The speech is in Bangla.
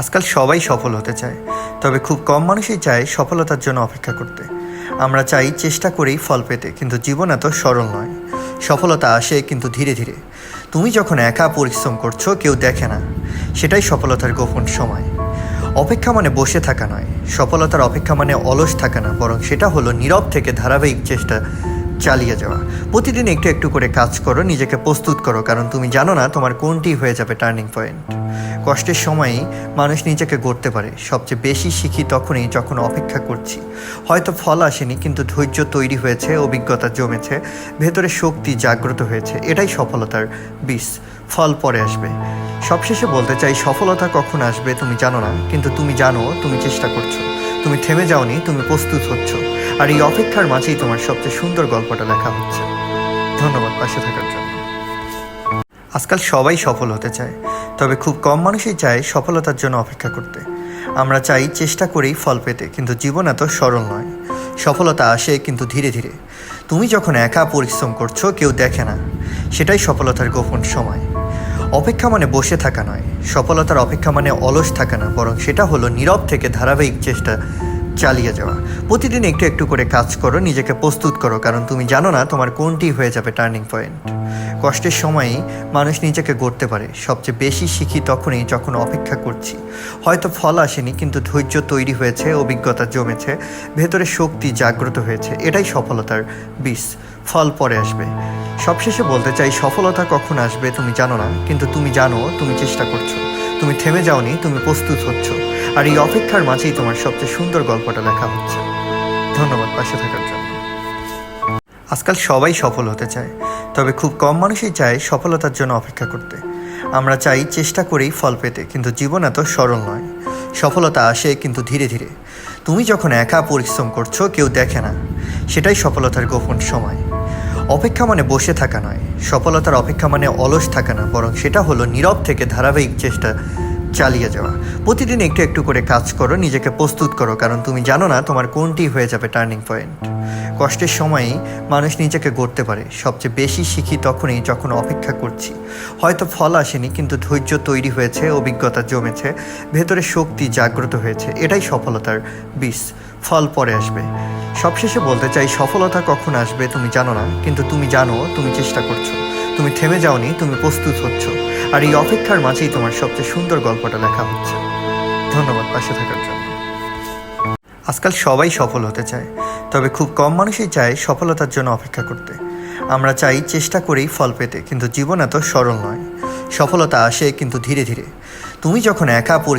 আজকাল সবাই সফল হতে চায়, তবে খুব কম মানুষই চায় সফলতার জন্য অপেক্ষা করতে। আমরা চাই চেষ্টা করেই ফল পেতে, কিন্তু জীবন এত সরল নয়। সফলতা আসে কিন্তু ধীরে ধীরে। তুমি যখন একা পরিশ্রম করছ, কেউ দেখে না। সেটাই সফলতার গোপন সময়। অপেক্ষা মানে বসে থাকা নয়। সফলতার অপেক্ষা মানে অলস থাকা না, বরং সেটা হলো নীরব থেকে ধারাবাহিক চেষ্টা চালিয়ে যাওয়া। প্রতিদিন একটু একটু করে কাজ করো, নিজেকে প্রস্তুত করো, কারণ তুমি জানো না তোমার কোনটি হয়ে যাবে টার্নিং পয়েন্ট কষ্টের সময়ই মানুষ নিজেকে গড়তে পারে। সবচেয়ে বেশি শিখি তখনই যখন অপেক্ষা করছি। হয়তো ফল আসেনি, কিন্তু ধৈর্য তৈরি হয়েছে, অভিজ্ঞতা জমেছে, ভেতরে শক্তি জাগ্রত হয়েছে। এটাই সফলতার বিষ ফল পরে আসবে। সবশেষে বলতে চাই, সফলতা কখন আসবে তুমি জানো না, কিন্তু তুমি জানো, তুমি চেষ্টা করছ। তুমি থেমে যাওনি, তুমি প্রস্তুত হচ্ছ। আর এই অপেক্ষার মাঝেই তোমার সবচেয়ে সুন্দর গল্পটা লেখা হচ্ছে। ধন্যবাদ পাশে থাকার জন্য। আজকাল সবাই সফল হতে চায়, তবে খুব কম মানুষই চায় সফলতার জন্য অপেক্ষা করতে। আমরা চাই চেষ্টা করেই ফল পেতে, কিন্তু জীবন এত সরল নয়। সফলতা আসে কিন্তু ধীরে ধীরে। তুমি যখন একা পরিশ্রম করছ, কেউ দেখে না। সেটাই সফলতার গোপন সময়। অপেক্ষা মানে বসে থাকা নয়। সফলতার অপেক্ষা মানে অলস থাকা না, বরং সেটা হলো নীরব থেকে ধারাবাহিক চেষ্টা চালিয়ে যাওয়া। প্রতিদিন একটু একটু করে কাজ করো, নিজেকে প্রস্তুত করো, কারণ তুমি জানো না তোমার কোনটি হয়ে যাবে টার্নিং পয়েন্ট। কষ্টের সময়ই মানুষ নিজেকে গড়তে পারে। সবচেয়ে বেশি শিখি তখনই যখন অপেক্ষা করছি। হয়তো ফল আসেনি, কিন্তু ধৈর্য তৈরি হয়েছে, অভিজ্ঞতা জমেছে, ভেতরে শক্তি জাগ্রত হয়েছে। এটাই সফলতার বিষ ফল পরে আসবে। সবশেষে বলতে চাই, সফলতা কখন আসবে তুমি জানো না, কিন্তু তুমি জানো, তুমি চেষ্টা করছ। তুমি থেমে যাওনি, তুমি প্রস্তুত হচ্ছ। আর এই অপেক্ষার মাঝেই তোমার সবচেয়ে সুন্দর গল্পটা লেখা হচ্ছে। ধন্যবাদ পাশে থাকার জন্য। আজকাল সবাই সফল হতে চায়, তবে খুব কম মানুষই চায় সফলতার জন্য অপেক্ষা করতে। আমরা চাই চেষ্টা করেই ফল পেতে, কিন্তু জীবন এত সরল নয়। সফলতা আসে কিন্তু ধীরে ধীরে। তুমি যখন একা পরিশ্রম করছ, কেউ দেখে না। সেটাই সফলতার গোপন সময়। অপেক্ষা মানে বসে থাকা নয়, সফলতার অপেক্ষা মানে অলস থাকা না, বরং সেটা হলো নীরব থেকে ধারাবাহিক চেষ্টা চালিয়ে যাওয়া। প্রতিদিন একটু একটু করে কাজ করো, নিজেকে প্রস্তুত করো, কারণ তুমি জানো না তোমার কোনটি হয়ে যাবে টার্নিং পয়েন্ট। কষ্টের সময়ই মানুষ নিজেকে গড়তে পারে। সবচেয়ে বেশি শিখি তখনই যখন অপেক্ষা করছি। হয়তো ফল আসেনি, কিন্তু ধৈর্য তৈরি হয়েছে, অভিজ্ঞতা জমেছে, ভেতরে শক্তি জাগ্রত হয়েছে। এটাই সফলতার বিষ ফল পরে আসবে। সবশেষে বলতে চাই, সফলতা কখন আসবে তুমি জানো না, কিন্তু তুমি জানো, তুমি চেষ্টা করছ। তুমি থেমে যাওনি, তুমি প্রস্তুত হচ্ছ। আর এই অপেক্ষার মাঝেই তোমার সবচেয়ে সুন্দর গল্পটা লেখা হচ্ছে। ধন্যবাদ পাশে থাকার জন্য। আজকাল সবাই সফল হতে চায়, তবে খুব কম মানুষই চায় সফলতার জন্য অপেক্ষা করতে। আমরা চাই চেষ্টা করেই ফল পেতে, কিন্তু জীবন এত সরল নয়। সফলতা আসে কিন্তু ধীরে ধীরে। তুমি যখন একা পরিশ্রম